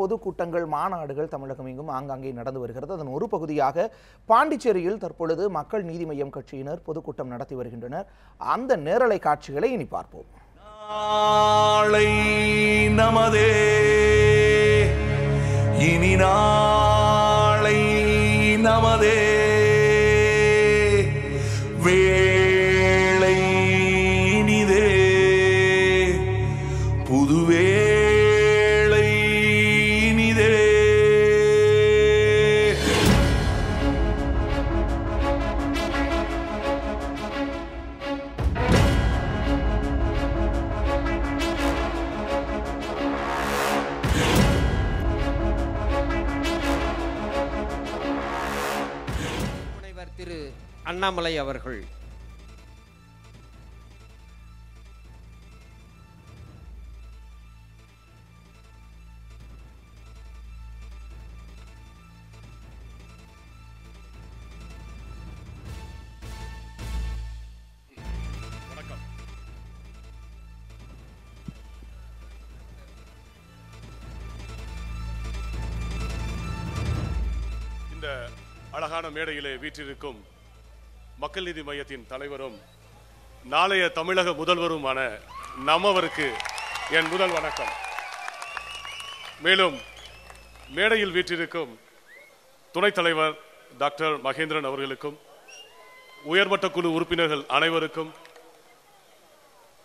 பொதுக்கூட்டங்கள் மாநாடுகள் தமிழகம் எங்கும் ஆங்காங்கே நடந்து வருகிறது. அதன் ஒரு பகுதியாக பாண்டிச்சேரியில் தற்பொழுது மக்கள் நீதி மய்யம் கட்சியினர் பொதுக்கூட்டம் நடத்தி வருகின்றனர். அந்த நேரலை காட்சிகளை இனி பார்ப்போம். நாளை நமதே இனி நான் அண்ணாமலை அவர்கள். இந்த அழகான மேடையிலே வீற்றிருக்கும் மக்கள் நீதி மையத்தின் தலைவரும் நாளைய தமிழக முதல்வருமான நம்மவருக்கு என் முதல் வணக்கம். மேலும் மேடையில் வீற்றிருக்கும் துணைத் தலைவர் டாக்டர் மகேந்திரன் அவர்களுக்கும் உயர்மட்ட குழு உறுப்பினர்கள் அனைவருக்கும்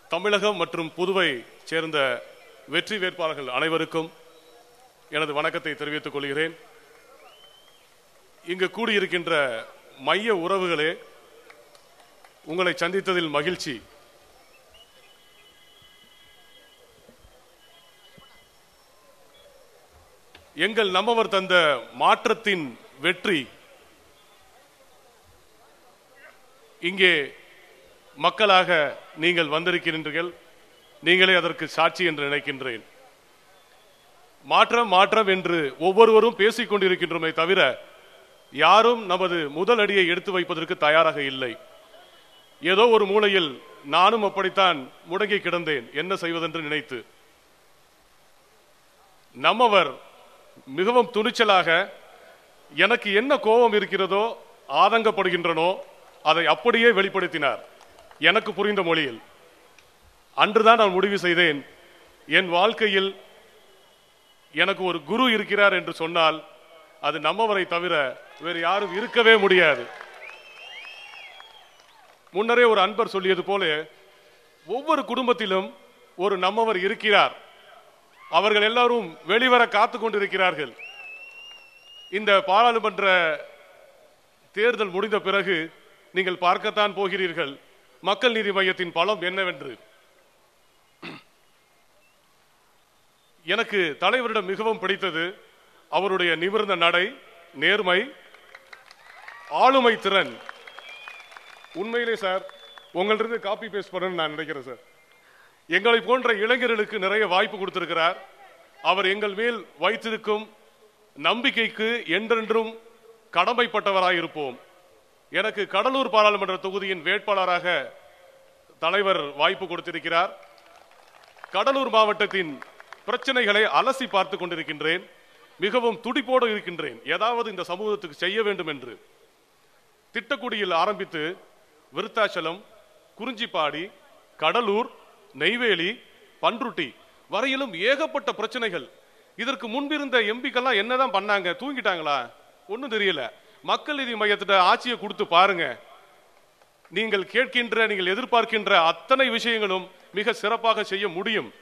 தமிழகம் மற்றும் புதுவை சேர்ந்த வெற்றி வேட்பாளர்கள் அனைவருக்கும் எனது வணக்கத்தை தெரிவித்துக் கொள்கிறேன். இங்கு கூடியிருக்கின்ற மைய உறவுகளே உங்களை சந்தித்ததில் மகிழ்ச்சி. எங்கள் நம்மவர் தந்த மாற்றத்தின் வெற்றி. இங்கே மக்களாக நீங்கள் வந்திருக்கின்றீர்கள். நீங்களே அதற்கு சாட்சி என்று நினைக்கின்றேன். மாற்றம் மாற்றம் என்று ஒவ்வொருவரும் பேசிக் கொண்டிருக்கின்றோமே தவிர யாரும் நமது முதல் அடியை எடுத்து வைப்பதற்கு தயாராக இல்லை. ஏதோ ஒரு மூலையில் நானும் அப்படித்தான் முடங்கி கிடந்தேன். என்ன செய்வதென்று நினைத்து. நம்மவர் மிகவும் துணிச்சலாக எனக்கு என்ன கோபம் இருக்கிறதோ ஆதங்கப்படுகின்றனோ அதை அப்படியே வெளிப்படுத்தினார். எனக்கு புரிந்த மொழியில் அன்றுதான் நான் முடிவு செய்தேன். என் வாழ்க்கையில் எனக்கு ஒரு குரு இருக்கிறார் என்று சொன்னால் அது நம்மவரை தவிர வேறு யாரும் இருக்கவே முடியாது. முன்னரே ஒரு அன்பர் சொல்லியது போல ஒவ்வொரு குடும்பத்திலும் ஒரு நம்மவர் இருக்கிறார். அவர்கள் எல்லாரும் வெளிவர காத்து கொண்டிருக்கிறார்கள். இந்த பாராளுமன்ற தேர்தல் முடிந்த பிறகு நீங்கள் பார்க்கத்தான் போகிறீர்கள். மக்கள் நீதி மையத்தின் பலம் என்னவென்று. எனக்கு தலைவரிடம் மிகவும் பிடித்தது அவருடைய நிமிர்ந்த நடை நேர்மை ஆளுமை திறன் உண்மையிலே சார் உங்களிருந்து காப்பி பேஸ்ட் பண்ணணும்னு நான் நினைக்கிறேன் சார். எங்களை போன்ற இளைஞர்களுக்கு நிறைய வாய்ப்பு கொடுத்திருக்கிறார். அவர் எங்கள் மேல் வைத்திருக்கும் நம்பிக்கைக்கு என்றென்றும் கடமைப்பட்டவராயிருப்போம் எனக்கு கடலூர் பாராளுமன்ற தொகுதியின் வேட்பாளராக தலைவர் வாய்ப்பு கொடுத்திருக்கிறார். கடலூர் மாவட்டத்தின் பிரச்சனைகளை அலசி பார்த்து கொண்டிருக்கின்றேன். மிகவும் துடிப்போடு இருக்கின்றேன். ஏதாவது இந்த சமூகத்துக்கு செய்ய வேண்டும் என்று திட்டக்குடியில் ஆரம்பித்து விருத்தாச்சலம் குறிஞ்சிப்பாடி கடலூர் நெய்வேலி பன்ருட்டி வரையிலும் ஏகப்பட்ட பிரச்சனைகள். இதற்கு முன்பிருந்த எம்பிக்கெல்லாம் என்னதான் பண்ணாங்க? தூங்கிட்டாங்களா? ஒன்றும் தெரியல. மக்கள் நீதி மையத்திட்ட ஆட்சியை கொடுத்து பாருங்க. நீங்கள் கேட்கின்ற நீங்கள் எதிர்பார்க்கின்ற அத்தனை விஷயங்களும் மிக சிறப்பாக செய்ய முடியும்.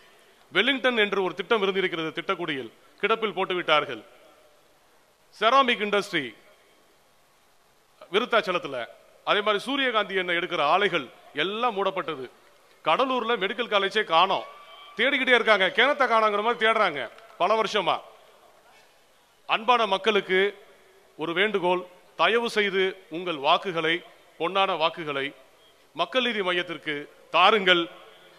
வெல்லிங்டன் என்று ஒரு திட்டம் இருந்திருக்கிறது திட்டக்குடியில். கிடப்பில் போட்டுவிட்டார்கள். Ceramic industry விருத்தாச்சலத்துல. அதே மாதிரி சூரியகாந்தி எண்ணெய் எடுக்கிற ஆலைகள் எல்லாம் மூடப்பட்டது. கடலூர்ல மெடிக்கல் காலேஜே காணோம். தேடிக்கிட்டே இருக்காங்க. கிணத்தை காணோங்கிற மாதிரி தேடுறாங்க. பல வருஷமா. அன்பான மக்களுக்கு ஒரு வேண்டுகோள். தயவு செய்து உங்கள் வாக்குகளை பொன்னான வாக்குகளை மக்கள் நீதி மையத்திற்கு தாருங்கள்.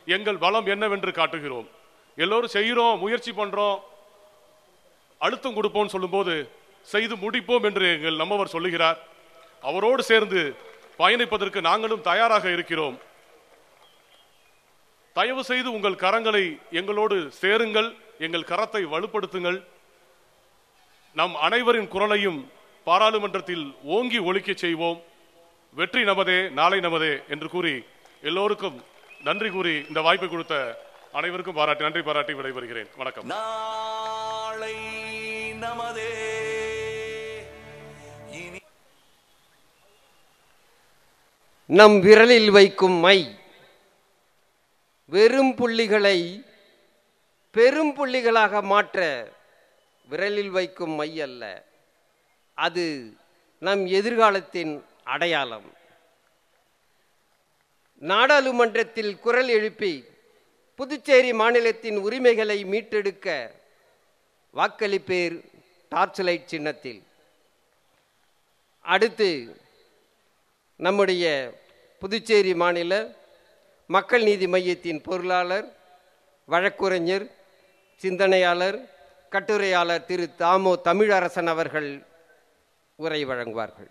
எங்கள் பலம் என்னவென்று காட்டுகிறோம். எல்லோரும் செய்கிறோம் முயற்சி பண்றோம். அழுத்தம் கொடுப்போம் சொல்லும்போது செய்து முடிப்போம் என்று எங்கள் நம்மவர் சொல்லுகிறார். அவரோடு சேர்ந்து பயணிப்பதற்கு நாங்களும் தயாராக இருக்கிறோம். தயவு செய்து உங்கள் கரங்களை எங்களோடு சேருங்கள் எங்கள் கரத்தை வலுப்படுத்துங்கள். நம் அனைவரின் குரலையும் பாராளுமன்றத்தில் ஓங்கி ஒலிக்கச் செய்வோம். வெற்றி நமதே நாளை நமதே என்று கூறி எல்லோருக்கும் நன்றி கூறி இந்த வாய்ப்பை கொடுத்த அனைவருக்கும் பாராட்டி நன்றி பாராட்டி விடைபெறுகிறேன். வணக்கம். நாளை நம் விரலில் வைக்கும் மை. வெறும் புள்ளிகளை பெரும் புள்ளிகளாக மாற்ற விரலில் வைக்கும் மை அல்ல. அது நம் எதிர்காலத்தின் அடையாளம். நாடாளுமன்றத்தில் குரல் எழுப்பி புதுச்சேரி மாநிலத்தின் உரிமைகளை மீட்டெடுக்க வாக்களிப்பேர் டார்ச் லைட் சின்னத்தில். அடுத்து நம்முடைய புதுச்சேரி மாநில மக்கள் நீதி மையத்தின் பொருளாளர் வழக்குரைஞர் சிந்தனையாளர் கட்டுரையாளர் திரு தாமோ தமிழரசன் அவர்கள் உரை வழங்குவார்கள்.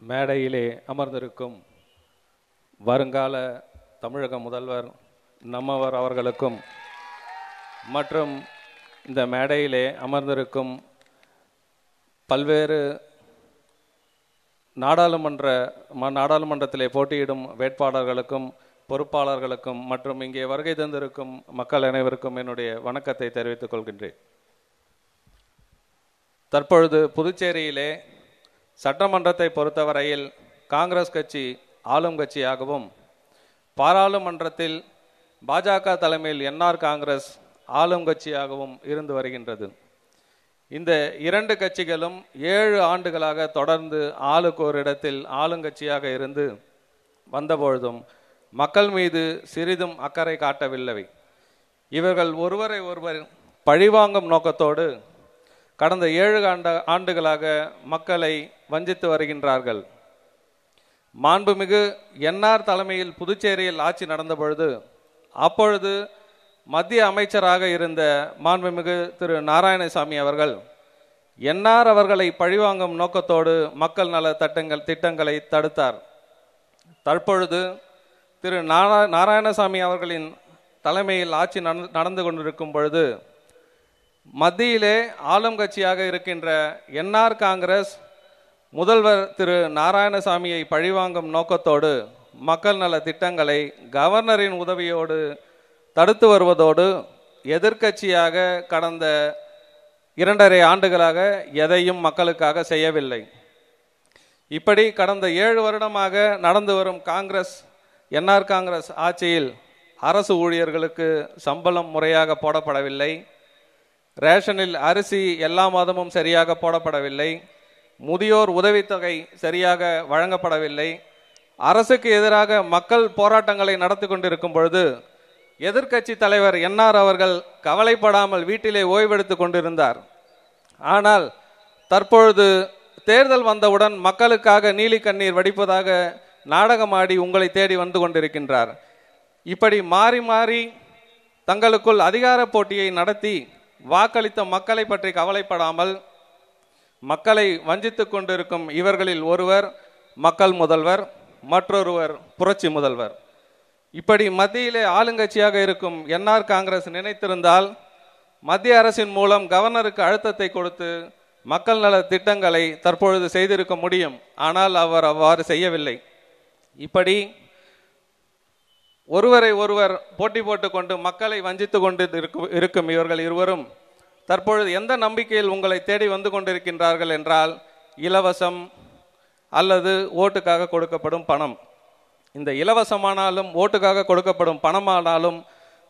மேடையிலே அமர்ந்திருக்கும் வருங்கால தமிழக முதல்வர் நம்மவர் அவர்களுக்கும் மற்றும் இந்த மேடையிலே அமர்ந்திருக்கும் பல்வேறு நாடாளுமன்ற ம- நாடாளுமன்றத்திலே போட்டியிடும் வேட்பாளர்களுக்கும் பொறுப்பாளர்களுக்கும் மற்றும் இங்கே வருகை தந்திருக்கும் மக்கள் அனைவருக்கும் என்னுடைய வணக்கத்தை தெரிவித்துக் கொள்கின்றேன். தற்பொழுது புதுச்சேரியிலே சட்டமன்றத்தை பொறுத்தவரையில் காங்கிரஸ் கட்சி ஆளும் கட்சியாகவும் பாராளுமன்றத்தில் பாஜக தலைமையில் என்ஆர் காங்கிரஸ் ஆளுங்கட்சியாகவும் இருந்து வருகின்றது. இந்த இரண்டு கட்சிகளும் ஏழு ஆண்டுகளாக தொடர்ந்து ஆளுக்கு ஒரு இடத்தில் ஆளுங்கட்சியாக இருந்து வந்தபொழுதும் மக்கள் மீது சிறிதும் அக்கறை காட்டவில்லை. இவர்கள் ஒருவரை ஒருவர் பழிவாங்கும் நோக்கத்தோடு கடந்த ஏழு ஆண்ட ஆண்டுகளாக மக்களை வஞ்சித்து வருகின்றார்கள். மாண்புமிகு என்ஆர் தலைமையில் புதுச்சேரியில் ஆட்சி நடந்த பொழுது அப்பொழுது மத்திய அமைச்சராக இருந்த மாண்புமிகு திரு நாராயணசாமி அவர்கள் என்ஆர் அவர்களை பழிவாங்கும் நோக்கத்தோடு மக்கள் நல தட்டங்கள் திட்டங்களை தடுத்தார். தற்பொழுது திரு நாரா நாராயணசாமி அவர்களின் தலைமையில் ஆட்சி நடந்து- நடந்து கொண்டிருக்கும் பொழுது மத்தியிலே ஆளும் கட்சியாக இருக்கின்ற என்ஆர் காங்கிரஸ் முதல்வர் திரு நாராயணசாமியை பழிவாங்கும் நோக்கத்தோடு மக்கள் நல திட்டங்களை கவர்னரின் உதவியோடு தடுத்து வருவதோடு எதிர்க்கட்சியாக கடந்த இரண்டரை ஆண்டுகளாக எதையும் மக்களுக்காக செய்யவில்லை. இப்படி கடந்த ஏழு வருடமாக நடந்து வரும் காங்கிரஸ் என்ஆர் காங்கிரஸ் ஆட்சியில் அரசு ஊழியர்களுக்கு சம்பளம் முறையாக போடப்படவில்லை. ரேஷனில் அரிசி எல்லா மாதமும் சரியாக போடப்படவில்லை. முதியோர் உதவித்தொகை சரியாக வழங்கப்படவில்லை. அரசுக்கு எதிராக மக்கள் போராட்டங்களை நடத்தி கொண்டிருக்கும் பொழுது எதிர்க்கட்சி தலைவர் என்ஆர் அவர்கள் கவலைப்படாமல் வீட்டிலே ஓய்வெடுத்து கொண்டிருந்தார். ஆனால் தற்பொழுது தேர்தல் வந்தவுடன் மக்களுக்காக நீலி கண்ணீர் வடிப்பதாக நாடகமாடி உங்களை தேடி வந்து கொண்டிருக்கின்றார். இப்படி மாறி மாறி தங்களுக்குள் அதிகார போட்டியை நடத்தி வாக்களித்த மக்களை பற்றி கவலைப்படாமல் மக்களை வஞ்சித்து கொண்டிருக்கும் இவர்களில் ஒருவர் மக்கள் முதல்வர் மற்றொருவர் புரட்சி முதல்வர். இப்படி மத்தியிலே ஆளுங்கட்சியாக இருக்கும் என்ஆர் காங்கிரஸ் நினைத்திருந்தால் மத்திய அரசின் மூலம் கவர்னருக்கு அழுத்தத்தை கொடுத்து மக்கள் நல திட்டங்களை தற்பொழுது செய்திருக்க முடியும். ஆனால் அவர் அவ்வாறு செய்யவில்லை. இப்படி ஒருவரை ஒருவர் போட்டி போட்டுக்கொண்டு மக்களை வஞ்சித்து கொண்டு இருக்கும் இவர்கள் இருவரும் தற்பொழுது எந்த நம்பிக்கையில் உங்களை தேடி வந்து கொண்டிருக்கின்றார்கள் என்றால் இலவசம் அல்லது ஓட்டுக்காக கொடுக்கப்படும் பணம். இந்த இலவசமானாலும் ஓட்டுக்காக கொடுக்கப்படும் பணமானாலும்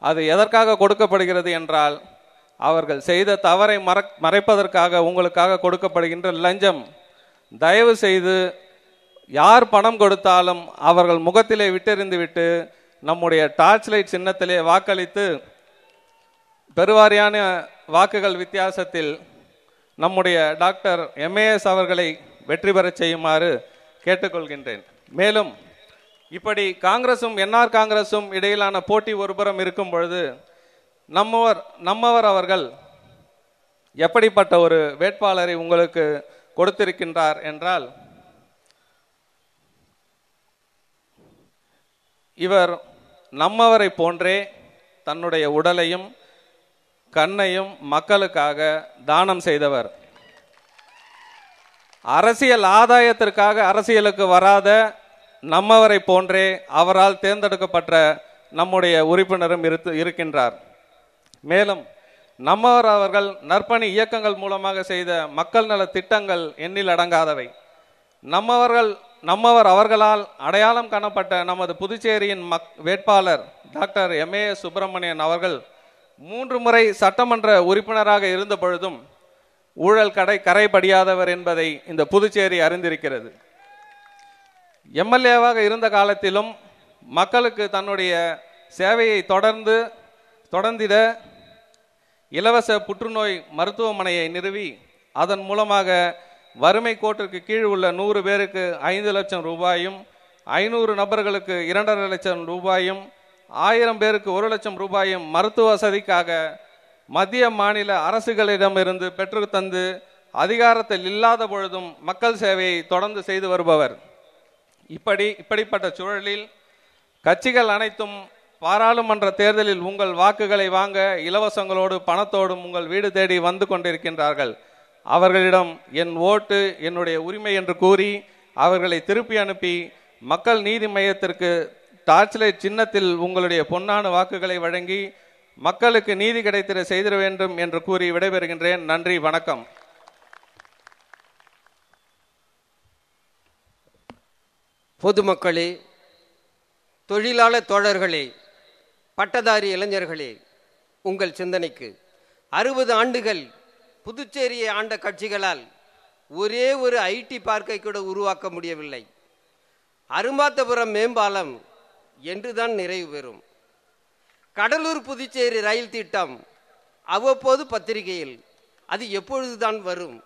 அது எதற்காக கொடுக்கப்படுகிறது என்றால் அவர்கள் செய்த தவறை மற மறைப்பதற்காக உங்களுக்காக கொடுக்கப்படுகின்ற லஞ்சம். தயவு செய்து யார் பணம் கொடுத்தாலும் அவர்கள் முகத்திலே விட்டெறிந்து விட்டு நம்முடைய டார்ச் லைட் சின்னத்திலே வாக்களித்து பெருவாரியான வாக்குகள் வித்தியாசத்தில் நம்முடைய டாக்டர் எம்ஏஎஸ் அவர்களை வெற்றி பெறச் செய்யுமாறு கேட்டுக்கொள்கின்றேன். மேலும் இப்படி காங்கிரசும் என்ஆர் காங்கிரசும் இடையிலான போட்டி ஒருபுறம் இருக்கும் பொழுது நம்மவர் நம்மவர் அவர்கள் எப்படிப்பட்ட ஒரு வேட்பாளரை உங்களுக்கு கொடுத்திருக்கின்றார் என்றால் இவர் நம்மவரை போன்றே தன்னுடைய உடலையும் கண்ணையும் மக்களுக்காக தானம் செய்தவர். அரசியல் ஆதாயத்திற்காக அரசியலுக்கு வராத நம்மவரை போன்றே அவரால் தேர்ந்தெடுக்கப்பட்ட நம்முடைய உறுப்பினரும் இருத்து இருக்கின்றார். மேலும் நம்மவர் அவர்கள் நற்பணி இயக்கங்கள் மூலமாக செய்த மக்கள் நல திட்டங்கள் எண்ணில் அடங்காதவை. நம்மவர்கள் நம்மவர் அவர்களால் அடையாளம் காணப்பட்ட நமது புதுச்சேரியின் மக் வேட்பாளர் டாக்டர் எம். ஏ. சுப்பிரமணியன் அவர்கள் மூன்று முறை சட்டமன்ற உறுப்பினராக இருந்த பொழுதும் ஊழல் கடை கரைபடியாதவர் என்பதை இந்த புதுச்சேரி அறிந்திருக்கிறது. எம்எல்ஏவாக இருந்த காலத்திலும் மக்களுக்கு தன்னுடைய சேவையை தொடர்ந்து தொடர்ந்திட இலவச புற்றுநோய் மருத்துவமனையை நிறுவி அதன் மூலமாக வறுமை கோட்டிற்கு கீழ் உள்ள நூறு பேருக்கு ஐந்து லட்சம் ரூபாயும் ஐநூறு நபர்களுக்கு இரண்டரை லட்சம் ரூபாயும் ஆயிரம் பேருக்கு ஒரு லட்சம் ரூபாயும் மருத்துவ வசதிக்காக மத்திய மாநில அரசுகளிடமிருந்து பெற்று தந்து அதிகாரத்தில் இல்லாத பொழுதும் மக்கள் சேவையை தொடர்ந்து செய்து வருபவர். இப்படி இப்படிப்பட்ட சூழலில் கட்சிகள் அனைத்தும் பாராளுமன்ற தேர்தலில் உங்கள் வாக்குகளை வாங்க இலவசங்களோடு பணத்தோடும் உங்கள் வீடு தேடி வந்து கொண்டிருக்கின்றார்கள். அவர்களிடம் என் ஓட்டு என்னுடைய உரிமை என்று கூறி அவர்களை திருப்பி அனுப்பி மக்கள் நீதி மையத்திற்கு டார்ச்லைட் சின்னத்தில் உங்களுடைய பொன்னான வாக்குகளை வழங்கி மக்களுக்கு நீதி கிடைத்திட செய்திட வேண்டும் என்று கூறி விடைபெறுகின்றேன். நன்றி வணக்கம். பொதுமக்களே தொழிலாளர் தோழர்களே பட்டதாரி இளைஞர்களே உங்கள் சிந்தனைக்கு அறுபது ஆண்டுகள் புதுச்சேரியை ஆண்ட கட்சிகளால் ஒரே ஒரு ஐடி பார்க்கை கூட உருவாக்க முடியவில்லை. அரும்பாத்தபுரம் மேம்பாலம் என்றுதான் நிறைவு பெறும். கடலூர் புதுச்சேரி ரயில் திட்டம் அவ்வப்போது பத்திரிகையில் அது எப்பொழுதுதான் வரும்?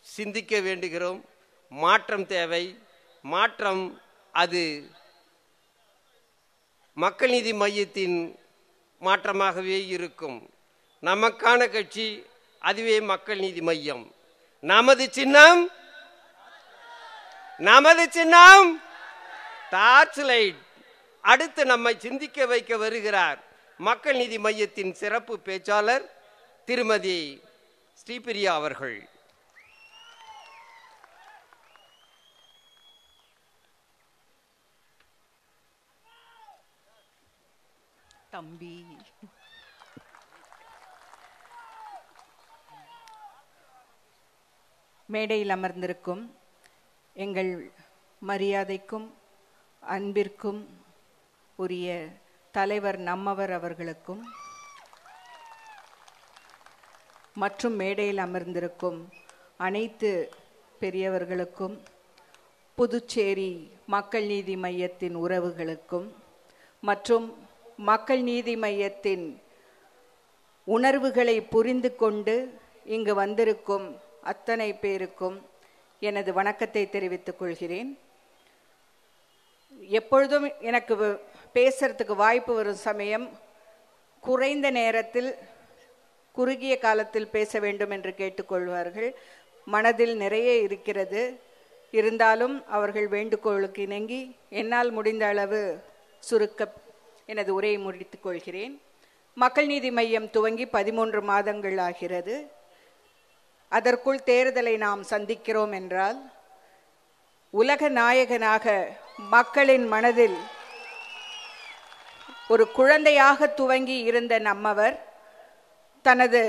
சிந்திக்க வேண்டுகிறோம். மாற்றம் தேவை. மாற்றம் அது மக்கள் நீதி மையத்தின் மாற்றமாகவே இருக்கும். நமக்கான கட்சி அதுவே மக்கள் நீதி மையம். நமது சின்னம் நமது சின்னம் டார்ச் லைட் அடுத்து நம்மை சிந்திக்க வைக்க வருகிறார் மக்கள் நீதி மையத்தின் சிறப்பு பேச்சாளர் திருமதி ஸ்ரீபிரியா அவர்கள். தம்பி. மேடையில் அமர்ந்திருக்கும் எங்கள் மரியாதைக்கும் அன்பிற்கும் உரிய தலைவர் நம்மவர் அவர்களுக்கும் மற்றும் மேடையில் அமர்ந்திருக்கும் அனைத்து பெரியவர்களுக்கும் புதுச்சேரி மக்கள் நீதி மையத்தின் உறவுகளுக்கும் மற்றும் மக்கள் நீதி மையத்தின் உணர்வுகளை புரிந்து கொண்டு இங்கு வந்திருக்கும் அத்தனை பேருக்கும் எனது வணக்கத்தை தெரிவித்துக் கொள்கிறேன். எப்பொழுதும் எனக்கு பேசுறதுக்கு வாய்ப்பு வரும் சமயம் குறைந்த நேரத்தில் குறுகிய காலத்தில் பேச வேண்டும் என்று கேட்டுக்கொள்வார்கள் மனதில் நிறைய இருக்கிறது. இருந்தாலும் அவர்கள் வேண்டுகோளுக்கு இணங்கி என்னால் முடிந்த அளவு சுருக்க எனது உரையை முடித்துக் கொள்கிறேன். மக்கள் நீதி மையம் துவங்கி பதிமூன்று மாதங்கள் ஆகிறது. அதற்குள் தேர்தலை நாம் சந்திக்கிறோம் என்றால் உலக நாயகனாக மக்களின் மனதில் ஒரு குழந்தையாக துவங்கி இருந்த நம்மவர் தனது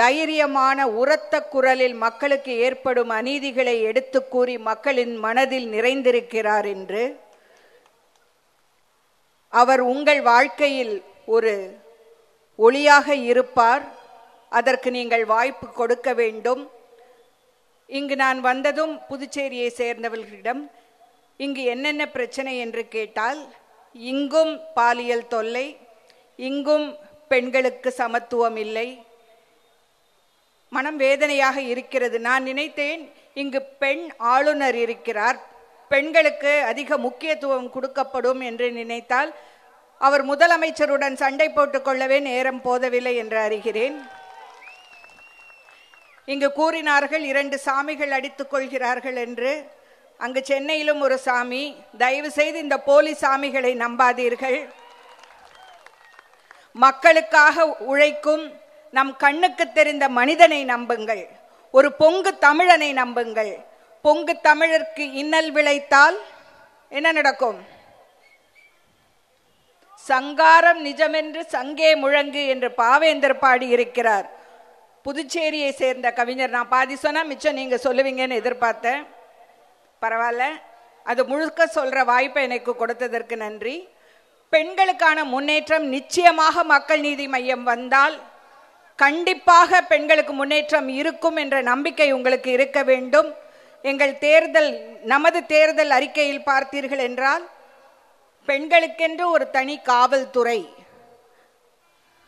தைரியமான உரத்த குரலில் மக்களுக்கு ஏற்படும் அநீதிகளை எடுத்து கூறி மக்களின் மனதில் நிறைந்திருக்கிறார் என்று அவர் உங்கள் வாழ்க்கையில் ஒரு ஒளியாக இருப்பார். அதற்கு நீங்கள் வாய்ப்பு கொடுக்க வேண்டும். இங்கு நான் வந்ததும் புதுச்சேரியை சேர்ந்தவர்களிடம் இங்கு என்னென்ன பிரச்சனை? என்று கேட்டால் இங்கும் பாலியல் தொல்லை இங்கும் பெண்களுக்கு சமத்துவம் இல்லை. மனம் வேதனையாக இருக்கிறது. நான் நினைத்தேன் இங்கு பெண் ஆளுநர் இருக்கிறார். பெண்களுக்கு அதிக முக்கியத்துவம் கொடுக்கப்படும் என்று நினைத்தால் அவர் முதலமைச்சருடன் சண்டை போட்டுக்கொள்ளவே நேரம் போதவில்லை என்று அறிகிறேன். இங்கு கூறினார்கள் இரண்டு சாமிகள் அடித்துக் கொள்கிறார்கள் என்று. அங்கு சென்னையிலும் ஒரு சாமி. தயவு செய்து இந்த போலி சாமிகளை நம்பாதீர்கள். மக்களுக்காக உழைக்கும் நம் கண்ணுக்கு தெரிந்த மனிதனை நம்புங்கள். ஒரு பொங்கு தமிழனை நம்புங்கள். பொங்கு தமிழருக்கு இன்னல் விளைத்தால் என்ன நடக்கும்? சங்காரம் நிஜமென்று சங்கே முழங்கு என்று பாவேந்தர் பாடி இருக்கிறார் புதுச்சேரியை சேர்ந்த கவிஞர். நான் பாதி சொன்னா மிச்சம் நீங்க சொல்லுவீங்கன்னு எதிர்பார்த்தேன். பரவாயில்ல. அது முழுக்க சொல்ற வாய்ப்பை எனக்கு கொடுத்ததற்கு நன்றி. பெண்களுக்கான முன்னேற்றம் நிச்சயமாக மக்கள் நீதி மையம் வந்தால் கண்டிப்பாக பெண்களுக்கு முன்னேற்றம் இருக்கும் என்ற நம்பிக்கை உங்களுக்கு இருக்க வேண்டும். எங்கள் தேர்தல் நமது தேர்தல் அறிக்கையில் பார்த்தீர்கள் என்றால் பெண்களுக்கென்று ஒரு தனி காவல்துறை.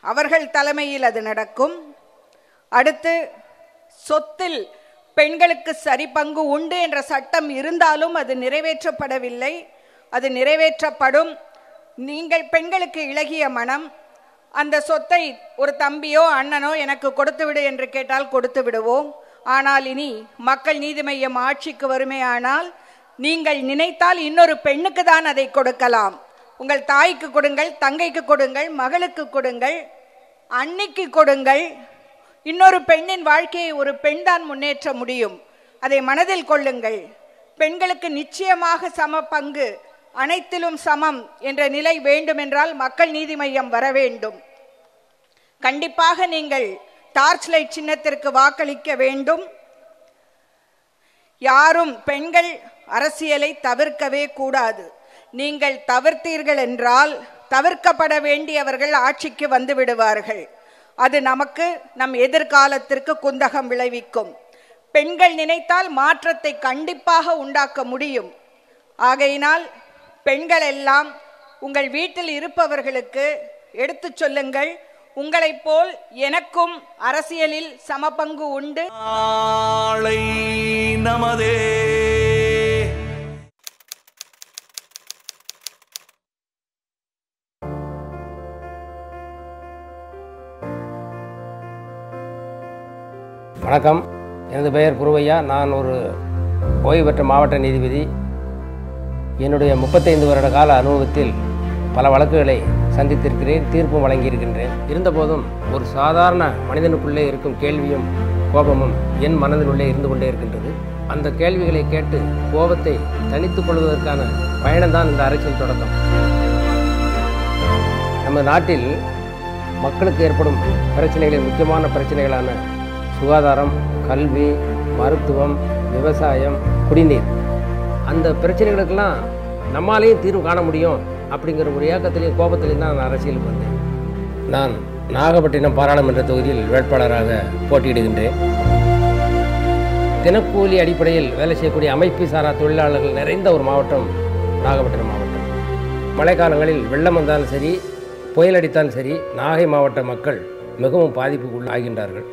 அவர்கள் தலைமையில் அது நடக்கும். அடுத்து சொத்தில் பெண்களுக்கு சரி பங்கு உண்டு என்ற சட்டம் இருந்தாலும் அது நிறைவேற்றப்படவில்லை. அது நிறைவேற்றப்படும். நீங்கள் பெண்களுக்கு இழகிய மனம். அந்த சொத்தை ஒரு தம்பியோ அண்ணனோ எனக்கு கொடுத்து விடு என்று கேட்டால் கொடுத்து விடுவோம் ஆனால் இனி மக்கள் நீதி மையம் ஆட்சிக்கு வருமே ஆனால் நீங்கள் நினைத்தால் இன்னொரு பெண்ணுக்கு தான் அதை கொடுக்கலாம். உங்கள் தாய்க்கு கொடுங்கள் தங்கைக்கு கொடுங்கள் மகளுக்கு கொடுங்கள் அன்னைக்கு கொடுங்கள். இன்னொரு பெண்ணின் வாழ்க்கையை ஒரு பெண் தான் முன்னேற்ற முடியும். அதை மனதில் கொள்ளுங்கள். பெண்களுக்கு நிச்சயமாக சம பங்கு அனைத்திலும் சமம் என்ற நிலை வேண்டுமென்றால் மக்கள் நீதி மையம் வர வேண்டும். கண்டிப்பாக நீங்கள் டார்ச் லைட் சின்னத்திற்கு வாக்களிக்க வேண்டும். யாரும் பெண்கள் அரசியலை தவிர்க்கவே கூடாது. நீங்கள் தவிர்த்தீர்கள் என்றால் தவிர்க்கப்பட வேண்டியவர்கள் ஆட்சிக்கு வந்து விடுவார்கள். அது நமக்கு நம் எதிர்காலத்திற்கு குந்தகம் விளைவிக்கும். பெண்கள் நினைத்தால் மாற்றத்தை கண்டிப்பாக உண்டாக்க முடியும். ஆகையினால் பெண்கள் எல்லாம் உங்கள் வீட்டில் இருப்பவர்களுக்கு எடுத்துச் சொல்லுங்கள் உங்களைப் போல் எனக்கும் அரசியலில் சமபங்கு உண்டு. நாளை நமதே. வணக்கம். எனது பெயர் குருவையா. நான் ஒரு ஓய்வு பெற்ற மாவட்ட நீதிபதி. என்னுடைய முப்பத்தைந்து வருட கால அனுபவத்தில் பல வழக்குகளை சந்தித்திருக்கிறேன் தீர்ப்பும் வழங்கியிருக்கின்றேன். இருந்தபோதும் ஒரு சாதாரண மனிதனுக்குள்ளே இருக்கும் கேள்வியும் கோபமும் என் மனதினுள்ளே இருந்து கொண்டே இருக்கின்றது. அந்த கேள்விகளை கேட்டு கோபத்தை தனித்துக் கொள்வதற்கான பயணம்தான் இந்த அரசியல் தொடக்கம். நம்ம நாட்டில் மக்களுக்கு ஏற்படும் பிரச்சனைகளில் முக்கியமான பிரச்சனைகளான சுகாதாரம் கல்வி மருத்துவம் விவசாயம் குடிநீர். அந்த பிரச்சனைகளுக்கெல்லாம் நம்மாலேயும் தீர்வு காண முடியும். அப்படிங்கிற ஒரு ஏக்கத்திலையும் கோபத்திலையும் தான் நான் அரசியலுக்கு வந்தேன். நான் நாகப்பட்டினம் பாராளுமன்ற தொகுதியில் வேட்பாளராக போட்டியிடுகின்றேன். தினக்கூலி அடிப்படையில் வேலை செய்யக்கூடிய அமைப்பு சாரா தொழிலாளர்கள் நிறைந்த ஒரு மாவட்டம் நாகப்பட்டினம் மாவட்டம். மழைக்காலங்களில் வெள்ளம் வந்தாலும் சரி புயலடித்தாலும் சரி நாகை மாவட்ட மக்கள் மிகவும் பாதிப்புக்குள்ளாகின்றார்கள்.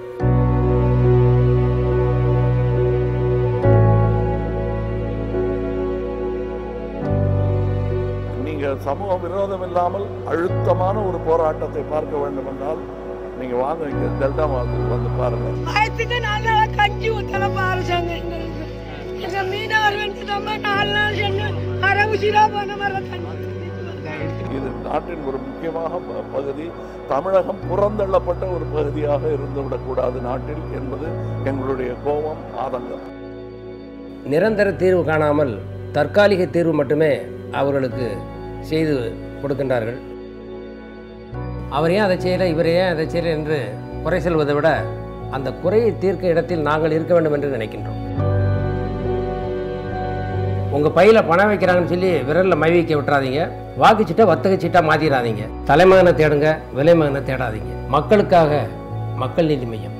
சமூக விரோதம் இல்லாமல் அழுத்தமான ஒரு போராட்டத்தை பார்க்க வேண்டும் என்றால் நீங்க வாங்க இங்க டெல்டா மாவட்டத்துக்கு வந்து பாருங்க. ஆயிரத்துக்கு நாலு நாள் கஞ்சி ஊத்தல பாரசாங்க எங்களுக்கு எங்க மீனவர் வெந்துட்டோமா நாலு நாள் சென்று அரை உசிரா போன மாதிரி இது நாட்டின் ஒரு முக்கியமாக ப- பகுதி. தமிழகம் புறந்தள்ளப்பட்ட ஒரு பகுதியாக இருந்துவிடக்கூடாது நாட்டில் என்பது எங்களுடைய கோபம் ஆதங்கம். நிரந்தர தீர்வு காணாமல் தற்காலிக தீர்வு மட்டுமே அவர்களுக்கு செய்து கொடுக்கின்றார்கள். அவர் ஏன் அதை செய்யலை? இவர் ஏன் அதை செய்யலை என்று குறை செல்வதை விட அந்த குறையை தீர்க்க இடத்தில் நாங்கள் இருக்க வேண்டும் என்று நினைக்கின்றோம். உங்கள் பையில் பணம் வைக்கிறாங்கன்னு சொல்லி விரலில் மை வைக்க விட்டுறாதீங்க. வாக்குச்சீட்டை வர்த்தக சீட்டாக மாற்றிடாதீங்க தலைமகனை தேடுங்க விலைமகனை தேடாதீங்க. மக்களுக்காக மக்கள் நீதி மையம்.